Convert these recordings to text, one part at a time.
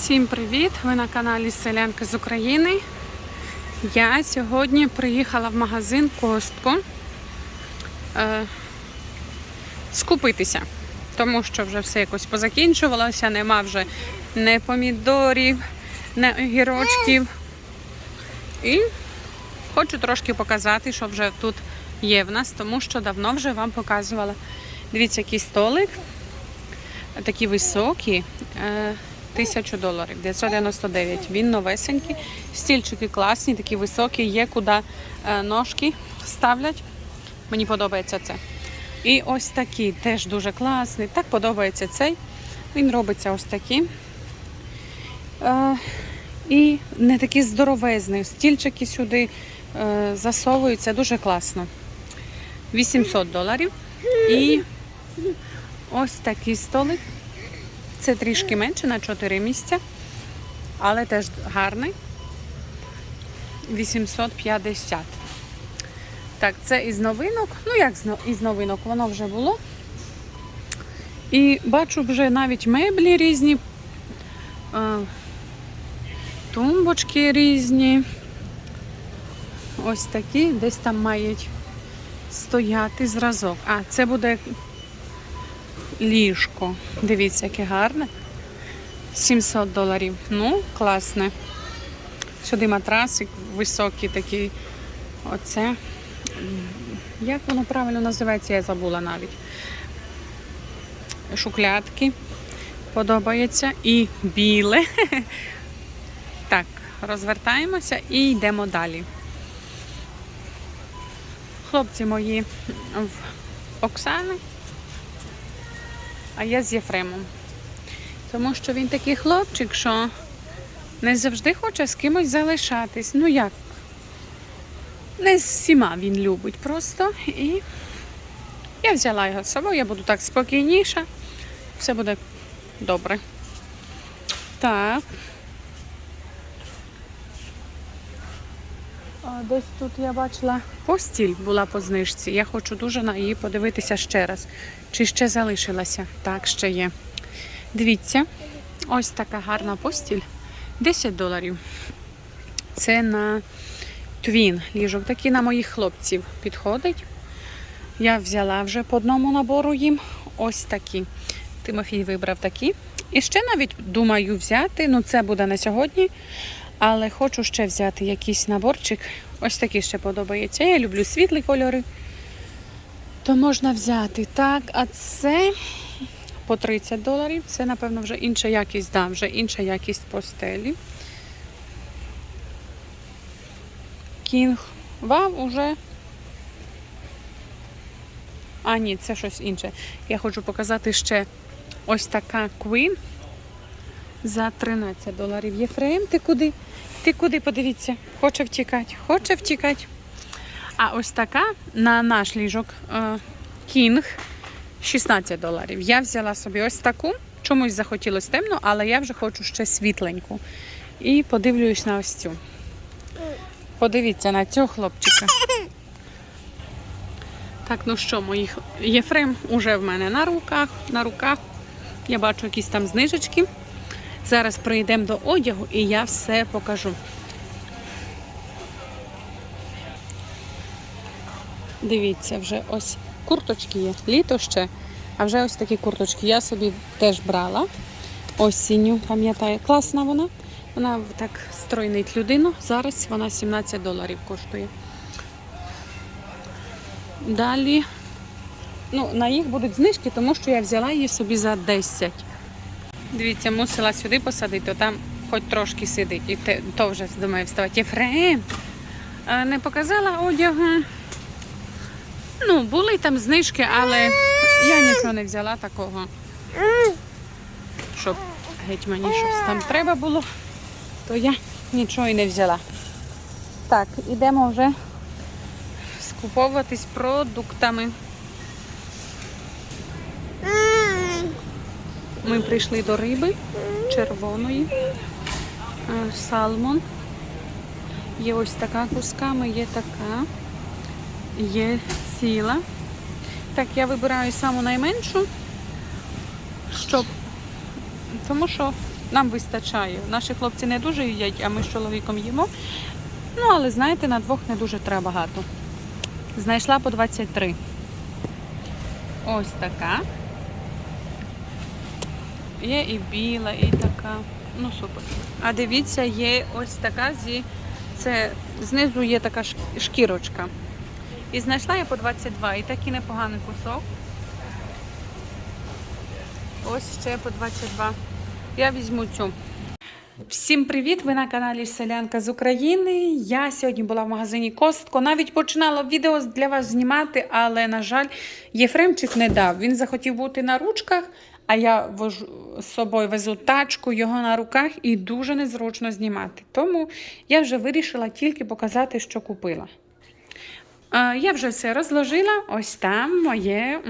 Всім привіт! Ви на каналі Селянка з України. Я сьогодні приїхала в магазин Костко е, скупитися, тому що вже все якось позакінчувалося, нема вже не помідорів, не огірочків. І хочу трошки показати, що вже тут є в нас, тому що давно вже вам показувала. Дивіться, який столик, такі високі. Е, 1000 доларів, 999. Він новесенький. Стільчики класні, такі високі, є куди е, ножки ставлять. Мені подобається це. І ось такий теж дуже класний. Так подобається цей. Він робиться ось такий. Е, і не такий здоровезний. Стільчики сюди е, засовуються дуже класно. 800 доларів. І ось такий столик. Це трішки менше на 4 місця, але теж гарний. 850. Так, це із новинок. Ну, як із новинок, воно вже було. І бачу вже навіть меблі різні, тумбочки різні. Ось такі, десь там мають стояти зразок. А, це буде ліжко. Дивіться, яке гарне. 700 доларів. Ну, класне. Сюди матрасик високий такий. Оце. Як воно правильно називається, я забула навіть. Шуклятки. Подобається. І біле. Так, розвертаємося і йдемо далі. Хлопці мої в Оксани а я з Єфремом. Тому що він такий хлопчик, що не завжди хоче з кимось залишатись. Ну як? Не з всіма він любить просто. І я взяла його з собою, я буду так спокійніша. Все буде добре. Так. Десь тут я бачила постіль була по знижці. Я хочу дуже на її подивитися ще раз. Чи ще залишилася? Так, ще є. Дивіться, ось така гарна постіль. 10 доларів. Це на твін ліжок. Такий на моїх хлопців підходить. Я взяла вже по одному набору їм ось такі. Тимофій вибрав такі. І ще навіть думаю взяти, ну це буде на сьогодні. Але хочу ще взяти якийсь наборчик. Ось такий ще подобається. Я люблю світлі кольори. То можна взяти. Так, а це по 30 доларів. Це, напевно, вже інша якість, да, вже інша якість постелі. Кінг. Вау, уже. А, ні, це щось інше. Я хочу показати ще ось така Queen за 13 доларів. Єфрем, ти куди? Ти куди подивіться? Хоче втікати, хоче втікати. А ось така на наш ліжок е, Кінг 16 доларів. Я взяла собі ось таку. Чомусь захотілося темно, але я вже хочу ще світленьку. І подивлюсь на ось цю. Подивіться на цього хлопчика. Так, ну що, мої Єфрем уже в мене на руках, на руках. Я бачу якісь там знижечки. Зараз прийдемо до одягу і я все покажу. Дивіться, вже ось курточки є. Літо ще. А вже ось такі курточки я собі теж брала. Осінню, пам'ятаю, класна вона. Вона так стройнить людину. Зараз вона 17 доларів коштує. Далі, ну, на їх будуть знижки, тому що я взяла її собі за 10. Дивіться, мусила сюди посадити, там хоч трошки сидить. І те, то вже думаю вставати. Єфрем, не показала одягу. Ну, були там знижки, але я нічого не взяла такого, щоб геть мені щось там треба було, то я нічого і не взяла. Так, ідемо вже скуповуватись продуктами. Ми прийшли до риби червоної, е, салмон. Є ось така кусками, є така, є ціла. Так, я вибираю саму найменшу, щоб, тому що нам вистачає. Наші хлопці не дуже їдять, а ми з чоловіком їмо. Ну, але знаєте, на двох не дуже треба багато. Знайшла по 23. Ось така. Є і біла, і така. Ну, супер. А дивіться, є ось така зі. Це знизу є така шкірочка. І знайшла я по 22. І такий непоганий кусок. Ось ще по 22. Я візьму цю. Всім привіт! Ви на каналі Селянка з України. Я сьогодні була в магазині Костко. Навіть починала відео для вас знімати, але, на жаль, Єфремчик не дав. Він захотів бути на ручках, а я вожу, з собою везу тачку, його на руках і дуже незручно знімати. Тому я вже вирішила тільки показати, що купила. А, Я вже все розложила. Ось там моє.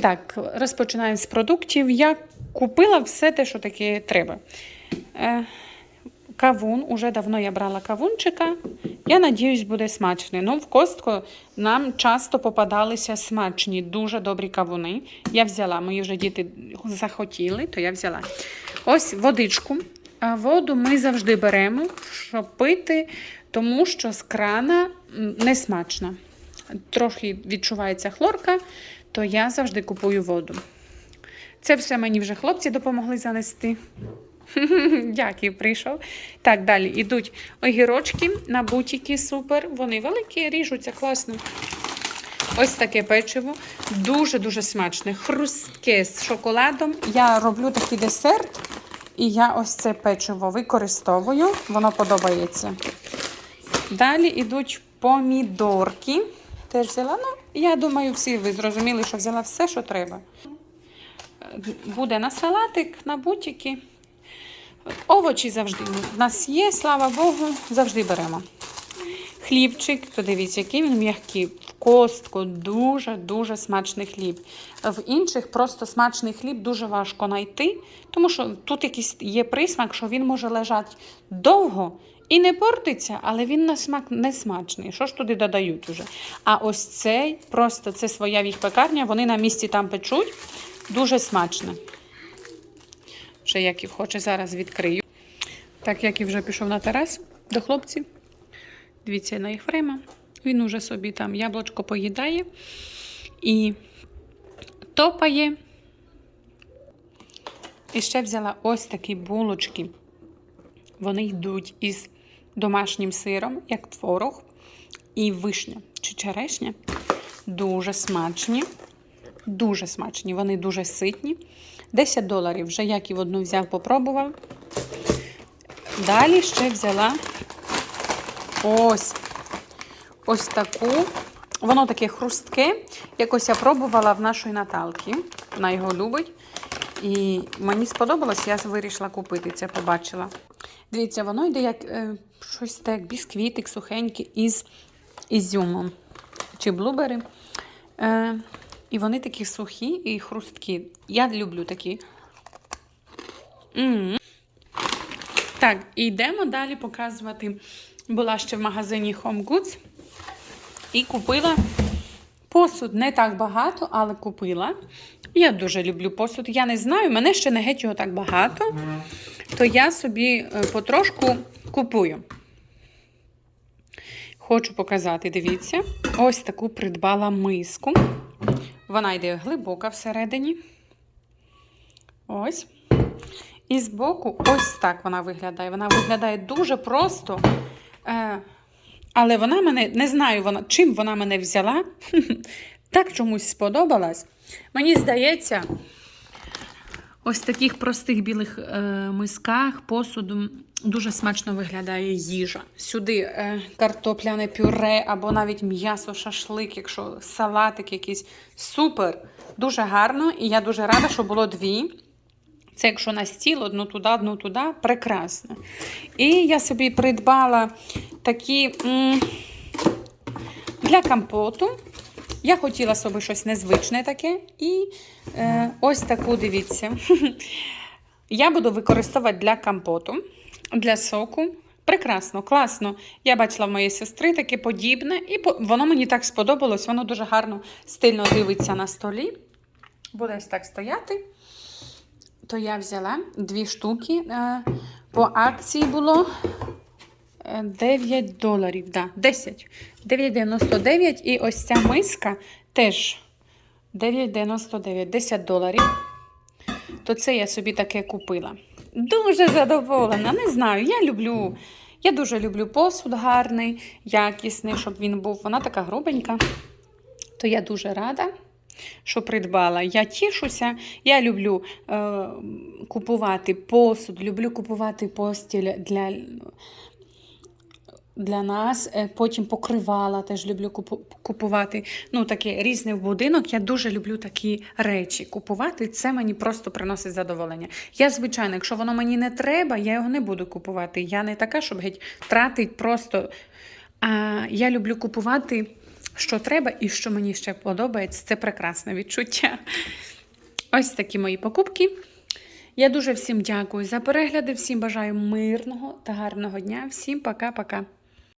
Так, розпочинаємо з продуктів. Я купила все те, що таке треба. Е, Кавун, уже давно я брала кавунчика. Я надіюсь, буде смачний. Ну, в костку нам часто попадалися смачні, дуже добрі кавуни. Я взяла, мої вже діти захотіли, то я взяла. Ось водичку. Воду ми завжди беремо, щоб пити, тому що з крана не смачно. Трохи відчувається хлорка, то я завжди купую воду. Це все мені вже хлопці допомогли занести. Дякую, прийшов. Так, далі йдуть огірочки на бутіки, супер. Вони великі, ріжуться класно. Ось таке печиво. Дуже-дуже смачне. Хрустке з шоколадом. Я роблю такий десерт, і я ось це печиво використовую. Воно подобається. Далі йдуть помідорки. Теж взяла. Ну, я думаю, всі ви зрозуміли, що взяла все, що треба. Буде на салатик, на бутики. Овочі завжди в нас є, слава Богу, завжди беремо. Хлібчик, то дивіться, який він м'який. В костку дуже-дуже смачний хліб. В інших просто смачний хліб дуже важко знайти, тому що тут якийсь є присмак, що він може лежати довго і не портиться, але він на смак не смачний. Що ж туди додають уже? А ось цей, просто це своя їх пекарня, вони на місці там печуть. Дуже смачно. Ще Яків хоче зараз відкрию. Так, Яків вже пішов на терас до хлопців. Дивіться на Єфрема. Він уже собі там яблучко поїдає і топає. І ще взяла ось такі булочки. Вони йдуть із домашнім сиром, як творог, і вишня чи черешня. Дуже смачні. Дуже смачні, вони дуже ситні. 10 доларів вже як і в одну взяв, попробував. Далі ще взяла ось ось таку. Воно таке хрустке. Якось я пробувала в нашої Наталки. Вона його любить. І мені сподобалось, я вирішила купити це, побачила. Дивіться, воно йде як е, щось так, бісквітик сухенький із ізюмом чи блубери. Е, і вони такі сухі і хрусткі. Я люблю такі. М-м. Так, і йдемо далі показувати. Була ще в магазині Home Goods і купила посуд. Не так багато, але купила. Я дуже люблю посуд. Я не знаю, мене ще не геть його так багато, то я собі е, потрошку купую. Хочу показати, дивіться, ось таку придбала миску. Вона йде глибока всередині. Ось. І збоку ось так вона виглядає. Вона виглядає дуже просто. Е, але вона мене, не знаю, вона, чим вона мене взяла. Так чомусь сподобалась. Мені здається, ось таких простих білих е, мисках посуду дуже смачно виглядає їжа. Сюди е, картопляне пюре або навіть м'ясо, шашлик, якщо салатик якийсь. Супер! Дуже гарно, і я дуже рада, що було дві. Це якщо на стіл, одну туди, одну туди, прекрасно. І я собі придбала такі для компоту. Я хотіла собі щось незвичне таке. І е, ось таку, дивіться. Я буду використовувати для компоту, для соку. Прекрасно, класно. Я бачила в моєї сестри таке подібне, і воно мені так сподобалось. Воно дуже гарно стильно дивиться на столі. Буде ось так стояти. то я взяла дві штуки. е, По акції було е, 9 доларів. Да, 10. 9,99. І ось ця миска теж 9,99, 10 доларів. То це я собі таке купила. Дуже задоволена. Не знаю, я люблю. Я дуже люблю посуд гарний, якісний, щоб він був. Вона така грубенька. То я дуже рада, що придбала. Я тішуся. Я люблю е, купувати посуд, люблю купувати постіль для, для нас. Е, Потім покривала теж люблю купувати. Ну, таке різне в будинок. Я дуже люблю такі речі купувати. Це мені просто приносить задоволення. Я, звичайно, якщо воно мені не треба, я його не буду купувати. Я не така, щоб геть тратить просто. А я люблю купувати, що треба і що мені ще подобається. Це прекрасне відчуття. Ось такі мої покупки. Я дуже всім дякую за перегляди, всім бажаю мирного та гарного дня. Всім пока-пока.